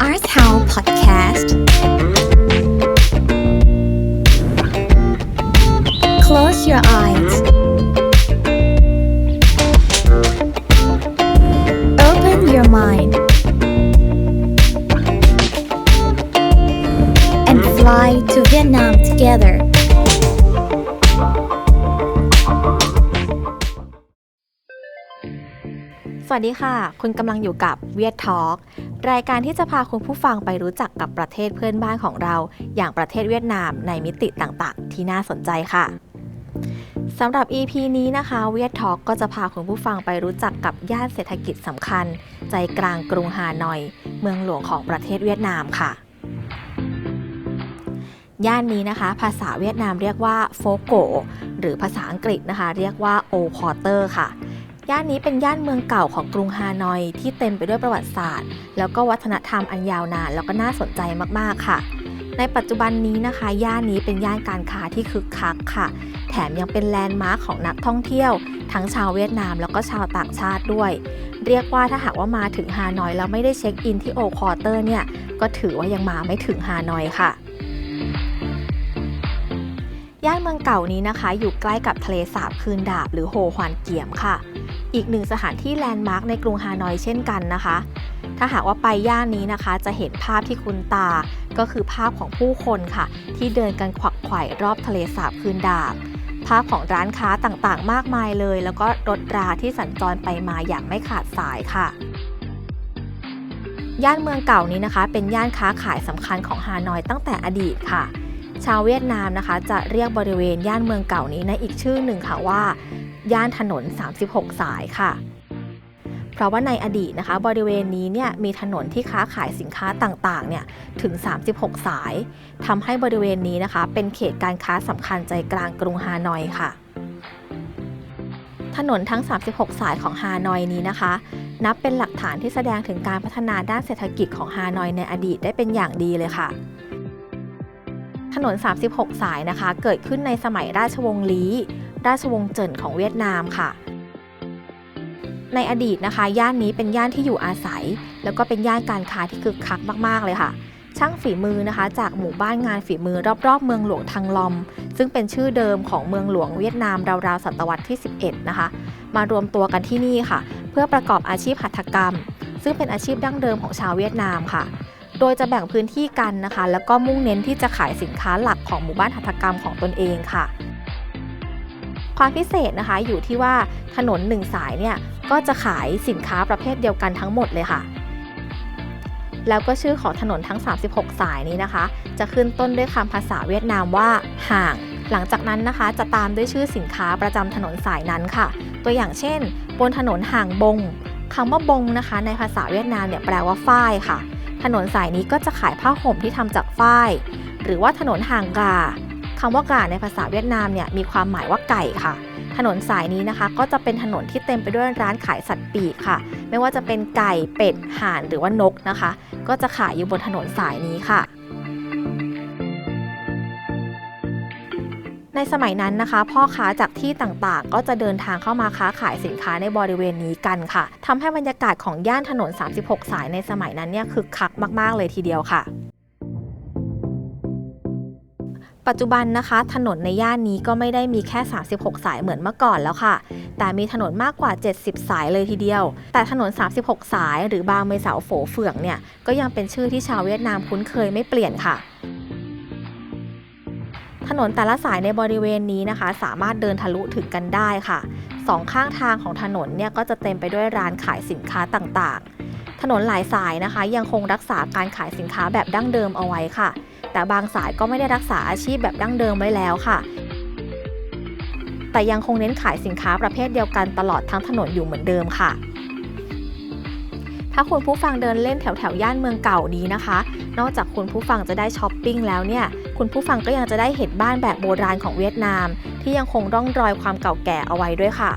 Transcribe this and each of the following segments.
Art Town Podcast. Close your eyes. Open your mind. And fly to Vietnam together วัสดีค่ะ คุณกำลังอยู่กับเวียดทอ l k รายการที่จะพาคุณผู้ฟังไปรู้จักกับประเทศเพื่อนบ้านของเรา อย่างประเทศเวียดนามในมิติต่างๆ ที่น่าสนใจค่ะสำหรับ EP นี้นะคะเวียดทอ l k ก็จะพาคุณผู้ฟังไปรู้จักกับย่านเศรษฐกิจสำคัญ ใจกลางกรุงฮานอย เมืองหลวงของประเทศเวียดนามค่ะ ย่านนี้นะคะ ภาษาเวียดนามเรียกว่าโฟโกหรือภาษาอังกฤษนะคะ เรียกว่าโอคอเตอร์ค่ะ ย่านนี้เป็นย่านเมืองเก่าของกรุงฮานอยที่เต็มไปด้วยประวัติศาสตร์ แล้วก็วัฒนธรรมอันยาวนานแล้วก็น่าสนใจมากๆค่ะ ในปัจจุบันนี้นะคะ ย่านนี้เป็นย่านการค้าที่คึกคักค่ะ แถมยังเป็นแลนด์มาร์คของนักท่องเที่ยว ทั้งชาวเวียดนามแล้วก็ชาวต่างชาติด้วย เรียกว่าถ้าหากว่ามาถึงฮานอยแล้วไม่ได้เช็คอินที่โอคอเตอร์เนี่ยก็ถือว่ายังมาไม่ถึงฮานอยค่ะย่านเมืองเก่านี้นะคะ อยู่ใกล้กับทะเลสาบคืนดาบหรือโฮฮวานเกียมค่ะ อีกหนึ่งสถานที่แลนด์มาร์คในกรุงฮานอยเช่นกันนะคะ ถ้าหากว่าไปย่านนี้นะคะ จะเห็นภาพที่คุ้นตา ก็คือภาพของผู้คนค่ะ ที่เดินกันขวักไขว่รอบทะเลสาบคืนดาบ ภาพของร้านค้าต่างๆ มากมายเลย แล้วก็รถราที่สัญจรไปมาอย่างไม่ขาดสายค่ะย่านเมืองเก่านี้นะคะ เป็นย่านค้าขายสำคัญของฮานอยตั้งแต่อดีตค่ะ ชาวเวียดนามนะคะ จะเรียกบริเวณย่านเมืองเก่านี้ในอีกชื่อหนึ่งค่ะว่า ย่านถนน 36 สายค่ะ เพราะว่าในอดีตนะคะ บริเวณนี้เนี่ยมีถนนที่ค้าขายสินค้าต่างๆเนี่ยถึง 36 สายทำให้บริเวณนี้นะคะ เป็นเขตการค้าสำคัญใจกลางกรุงฮานอยค่ะ ถนนทั้ง 36 สายของฮานอยนี้นะคะนับเป็นหลักฐานที่แสดงถึงการพัฒนาด้านเศรษฐกิจของฮานอยในอดีตได้เป็นอย่างดีเลยค่ะ ถนน 36 สายนะคะ เกิดขึ้นในสมัยราชวงศ์ลี้ ราชวงศ์เจิ่นของเวียดนามค่ะ ในอดีตนะคะ ย่านนี้เป็นย่านที่อยู่อาศัย แล้วก็เป็นย่านการค้าที่คึกคักมาก ๆ เลยค่ะ ช่างฝีมือนะคะ จากหมู่บ้านงานฝีมือรอบๆ เมืองหลวงทังลอม ซึ่งเป็นชื่อเดิมของเมืองหลวงเวียดนามราวๆศตวรรษที่ 11 นะคะ มารวมตัวกันที่นี่ค่ะ เพื่อประกอบอาชีพหัตถกรรม ซึ่งเป็นอาชีพดั้งเดิมของชาวเวียดนามค่ะโดยจะแบ่งพื้นที่กันนะคะ แล้วก็มุ่งเน้นที่จะขายสินค้าหลักของหมู่บ้านหัตถกรรมของตนเองค่ะ ความพิเศษนะคะอยู่ที่ว่าถนนหนึ่งสายเนี่ยก็จะขายสินค้าประเภทเดียวกันทั้งหมดเลยค่ะ แล้วก็ชื่อของถนนทั้ง 36 สายนี้นะคะ จะขึ้นต้นด้วยคำภาษาเวียดนามว่าห่าง หลังจากนั้นนะคะจะตามด้วยชื่อสินค้าประจำถนนสายนั้นค่ะ ตัวอย่างเช่น บนถนนห่างบงคำว่าบงนะคะ ในภาษาเวียดนามเนี่ยแปลว่าฝ้ายค่ะ ถนนสายนี้ก็จะขายผ้าห่มที่ทำจากฝ้าย หรือว่าถนนห่างกา คำว่ากาในภาษาเวียดนามเนี่ยมีความหมายว่าไก่ค่ะ ถนนสายนี้นะคะ ก็จะเป็นถนนที่เต็มไปด้วยร้านขายสัตว์ปีกค่ะ ไม่ว่าจะเป็นไก่เป็ดห่านหรือว่านกนะคะ ก็จะขายอยู่บนถนนสายนี้ค่ะในสมัยนั้นนะคะ พ่อค้าจากที่ต่างๆ ก็จะเดินทางเข้ามาค้าขายสินค้าในบริเวณนี้กันค่ะทำให้บรรยากาศของย่านถนน 36 สายในสมัยนั้นเนี่ยคึกคักมากๆเลยทีเดียวค่ะ ปัจจุบันนะคะ ถนนในย่านนี้ก็ไม่ได้มีแค่ 36 สายเหมือนเมื่อก่อนแล้วค่ะ แต่มีถนนมากกว่า 70 สายเลยทีเดียว แต่ถนน 36 สาย หรือบางเมเสาโฝเฟืองเนี่ยก็ยังเป็นชื่อที่ชาวเวียดนามคุ้นเคยไม่เปลี่ยนค่ะ ถนนแต่ละสายในบริเวณนี้นะคะ สามารถเดินทะลุถึงกันได้ค่ะสองข้างทางของถนนเนี่ยก็จะเต็มไปด้วยร้านขายสินค้าต่างๆ ถนนหลายสายนะคะ ยังคงรักษาการขายสินค้าแบบดั้งเดิมเอาไว้ค่ะ แต่บางสายก็ไม่ได้รักษาอาชีพแบบดั้งเดิมไว้แล้วค่ะ แต่ยังคงเน้นขายสินค้าประเภทเดียวกันตลอดทั้งถนนอยู่เหมือนเดิมค่ะถ้าคุณผู้ฟังเดินเล่นแถวแถวย่านเมืองเก่านี้นะคะ นอกจากคุณผู้ฟังจะได้ช้อปปิ้งแล้วเนี่ย คุณผู้ฟังก็ยังจะได้เห็นบ้านแบบโบราณของเวียดนาม ที่ยังคงร่องรอยความเก่าแก่เอาไว้ด้วยค่ะ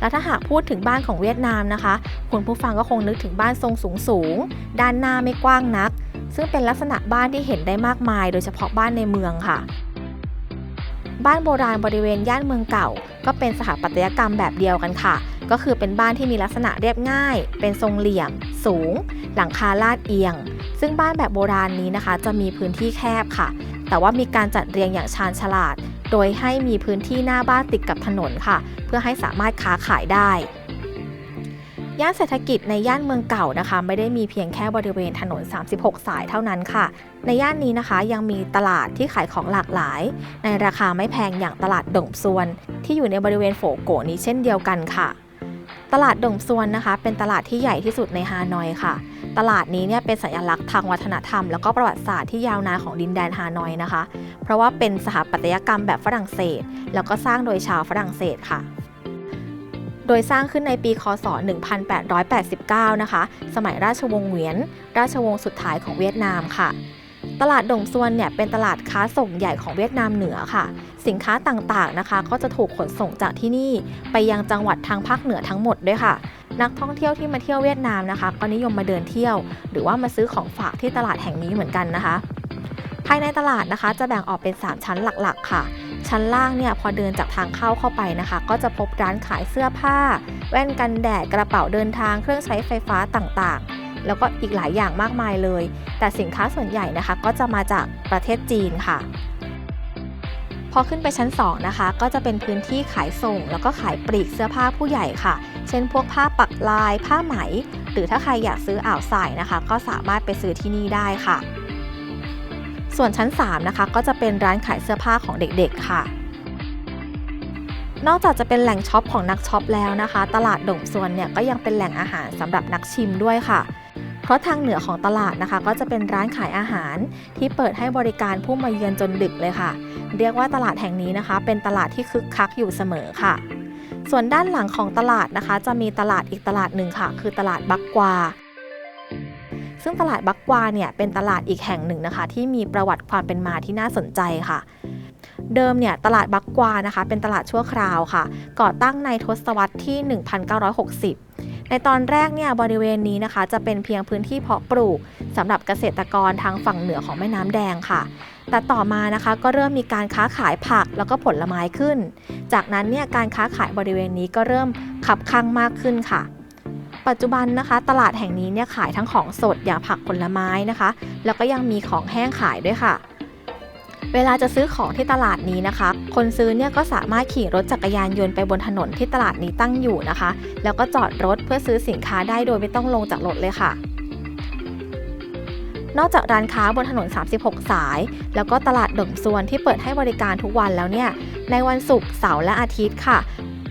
และถ้าหากพูดถึงบ้านของเวียดนามนะคะ คุณผู้ฟังก็คงนึกถึงบ้านทรงสูงสูง ด้านหน้าไม่กว้างนัก ซึ่งเป็นลักษณะบ้านที่เห็นได้มากมาย โดยเฉพาะบ้านในเมืองค่ะ บ้านโบราณบริเวณย่านเมืองเก่า ก็เป็นสถาปัตยกรรมแบบเดียวกันค่ะ ก็คือเป็นบ้านที่มีลักษณะเรียบง่าย เป็นทรงเหลี่ยม สูง หลังคาลาดเอียง ซึ่งบ้านแบบโบราณนี้นะคะ จะมีพื้นที่แคบค่ะ แต่ว่ามีการจัดเรียงอย่างชาญฉลาด โดยให้มีพื้นที่หน้าบ้านติดกับถนนค่ะ เพื่อให้สามารถค้าขายได้ ย่านเศรษฐกิจในย่านเมืองเก่านะคะ ไม่ได้มีเพียงแค่บริเวณถนน 36 สายเท่านั้นค่ะ ในย่านนี้นะคะยังมีตลาดที่ขายของหลากหลาย ในราคาไม่แพงอย่างตลาดดงซวน ที่อยู่ในบริเวณโฝโกนี้เช่นเดียวกันค่ะ ตลาดดงซวนนะคะ เป็นตลาดที่ใหญ่ที่สุดในฮานอยค่ะ ตลาดนี้เนี่ยเป็นสัญลักษณ์ทางวัฒนธรรม แล้วก็ประวัติศาสตร์ที่ยาวนานของดินแดนฮานอยนะคะ เพราะว่าเป็นสถาปัตยกรรมแบบฝรั่งเศส แล้วก็สร้างโดยชาวฝรั่งเศสค่ะ โดยสร้างขึ้นในปีคศ 1889 นะคะ สมัยราชวงศ์เหวียน ราชวงศ์สุดท้ายของเวียดนามค่ะตลาดดงซวนเนี่ยเป็นตลาดค้าส่งใหญ่ของเวียดนามเหนือค่ะ สินค้าต่างๆนะคะ ก็จะถูกขนส่งจากที่นี่ไปยังจังหวัดทางภาคเหนือทั้งหมดด้วยค่ะ นักท่องเที่ยวที่มาเที่ยวเวียดนามนะคะ ก็นิยมมาเดินเที่ยว หรือว่ามาซื้อของฝากที่ตลาดแห่งนี้เหมือนกันนะคะ ภายในตลาดนะคะ จะแบ่งออกเป็น 3 ชั้นหลักๆ ค่ะ ชั้นล่างเนี่ยพอเดินจากทางเข้าเข้าไปนะคะ ก็จะพบร้านขายเสื้อผ้า แว่นกันแดดกระเป๋าเดินทางเครื่องใช้ไฟฟ้าต่างๆ แล้วก็อีกหลายอย่างมากมายเลย แต่สินค้าส่วนใหญ่นะคะ ก็จะมาจากประเทศจีนค่ะ อขึ้นไปชั้น 2 นะคะ ก็จะเป็นพื้นที่ขายส่ง แล้วก็ขายปลีกเสื้อผ้าผู้ใหญ่ค่ะ เช่นพวกผ้าปักลาย ผ้าไหม หรือถ้าใครอยากซื้ออ่าวใส่นะคะ ก็สามารถไปซื้อที่นี่ได้ค่ะ ส่วนชั้น 3 นะคะ ก็จะเป็นร้านขายเสื้อผ้าของเด็กๆค่ะนอกจากจะเป็นแหล่งช็อปของนักช็อปแล้วนะคะ ตลาดดงซวนเนี่ยก็ยังเป็นแหล่งอาหารสำหรับนักชิมด้วยค่ะ เพราะทางเหนือของตลาดนะคะ ก็จะเป็นร้านขายอาหารที่เปิดให้บริการผู้มาเยือนจนดึกเลยค่ะ เรียกว่าตลาดแห่งนี้นะคะ เป็นตลาดที่คึกคักอยู่เสมอค่ะ ส่วนด้านหลังของตลาดนะคะ จะมีตลาดอีกตลาดหนึ่งค่ะ คือตลาดบักกวาซึ่งตลาดบักกวาเนี่ยเป็นตลาดอีกแห่งหนึ่งนะคะ ที่มีประวัติความเป็นมาที่น่าสนใจค่ะเดิมเนี่ยตลาดบักกวานะคะ เป็นตลาดชั่วคราวค่ะ ก่อตั้งในทศวรรษที่ 1960 ในตอนแรกเนี่ยบริเวณนี้นะคะ จะเป็นเพียงพื้นที่เพาะปลูกสำหรับเกษตรกรทางฝั่งเหนือของแม่น้ำแดงค่ะ แต่ต่อมานะคะก็เริ่มมีการค้าขายผักแล้วก็ผลไม้ขึ้น จากนั้นเนี่ยการค้าขายบริเวณนี้ก็เริ่มขับคั่งมากขึ้นค่ะปัจจุบันนะคะตลาดแห่งนี้เนี่ยขายทั้งของสดอย่างผักผลไม้นะคะ แล้วก็ยังมีของแห้งขายด้วยค่ะ เวลาจะซื้อของที่ตลาดนี้นะคะ คนซื้อเนี่ยก็สามารถขี่รถจักรยานยนต์ไปบนถนนที่ตลาดนี้ตั้งอยู่นะคะ แล้วก็จอดรถเพื่อซื้อสินค้าได้โดยไม่ต้องลงจากรถเลยค่ะ นอกจากร้านค้าบนถนน 36 สาย แล้วก็ตลาดเดงซวนที่เปิดให้บริการทุกวันแล้วเนี่ย ในวันศุกร์เสาร์และอาทิตย์ค่ะ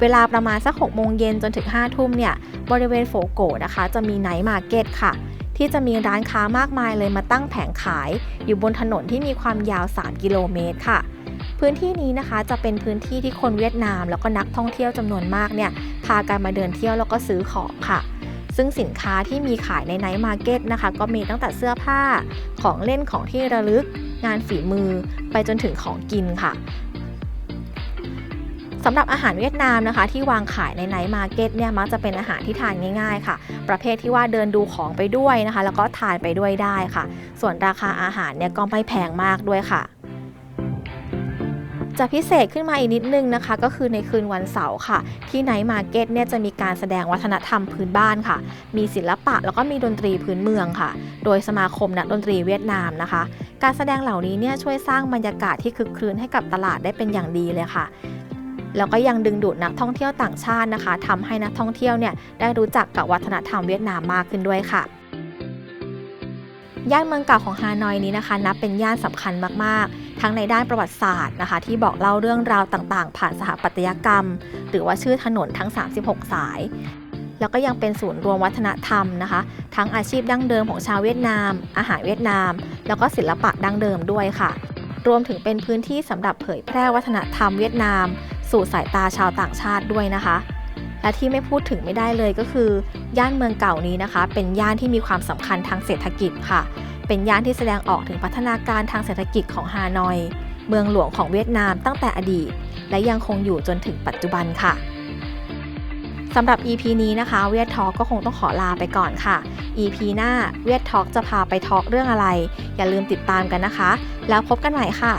เวลาประมาณสัก6โมงเย็นจนถึง5ทุ่มเนี่ย บริเวณโฟโกะนะคะ จะมีไนท์มาร์เก็ตค่ะ ที่จะมีร้านค้ามากมายเลยมาตั้งแผงขาย อยู่บนถนนที่มีความยาว 3 กิโลเมตรค่ะ พื้นที่นี้นะคะจะเป็นพื้นที่ที่คนเวียดนาม แล้วก็นักท่องเที่ยวจำนวนมากเนี่ยพากันมาเดินเที่ยวแล้วก็ซื้อของค่ะซึ่งสินค้าที่มีขายในไนท์มาร์เก็ตนะคะ ก็มีตั้งแต่เสื้อผ้าของเล่นของที่ระลึก งานฝีมือ ไปจนถึงของกินค่ะ สำหรับอาหารเวียดนามนะคะ ที่วางขายในไนท์มาร์เก็ตเนี่ยมักจะเป็นอาหารที่ทานง่ายๆ ค่ะ ประเภทที่ว่าเดินดูของไปด้วยนะคะ แล้วก็ทานไปด้วยได้ค่ะ ส่วนราคาอาหารเนี่ยก็ไม่แพงมากด้วยค่ะจะพิเศษขึ้นมาอีกนิดนึงนะคะ ก็คือในคืนวันเสาร์ค่ะ ที่ไนท์มาร์เก็ตเนี่ยจะมีการแสดงวัฒนธรรมพื้นบ้านค่ะ มีศิลปะแล้วก็มีดนตรีพื้นเมืองค่ะ โดยสมาคมนักดนตรีเวียดนามนะคะ การแสดงเหล่านี้เนี่ยช่วยสร้างบรรยากาศที่คึกคืนให้กับตลาดได้เป็นอย่างดีเลยค่ะ แล้วก็ยังดึงดูดนักท่องเที่ยวต่างชาตินะคะทำให้นักท่องเที่ยวเนี่ยได้รู้จักกับวัฒนธรรมเวียดนามมากขึ้นด้วยค่ะย่านเมืองเก่าของฮานอยนี้นะคะ นับเป็นย่านสำคัญมากๆ ทั้งในด้านประวัติศาสตร์นะคะ ที่บอกเล่าเรื่องราวต่างๆ ผ่านสถาปัตยกรรม หรือว่าชื่อถนนทั้ง 36 สาย แล้วก็ยังเป็นศูนย์รวมวัฒนธรรมนะคะ ทั้งอาชีพดั้งเดิมของชาวเวียดนาม อาหารเวียดนาม แล้วก็ศิลปะดั้งเดิมด้วยค่ะ รวมถึงเป็นพื้นที่สำหรับเผยแพร่วัฒนธรรมเวียดนาม สู่สายตาชาวต่างชาติด้วยนะคะ และที่ไม่พูดถึงไม่ได้เลยก็คือ ย่านเมืองเก่านี้นะคะ เป็นย่านที่มีความสำคัญทางเศรษฐกิจค่ะ เป็นย่านที่แสดงออกถึงพัฒนาการทางเศรษฐกิจของฮานอย เมืองหลวงของเวียดนามตั้งแต่อดีต และยังคงอยู่จนถึงปัจจุบันค่ะ สำหรับ EP นี้นะคะเวียดทอกก็คงต้องขอลาไปก่อนค่ะ EP หน้าเวียดทอจะพาไปทอล์กเรื่องอะไร อย่าลืมติดตามกันนะคะ แล้วพบกันใหม่ค่ะ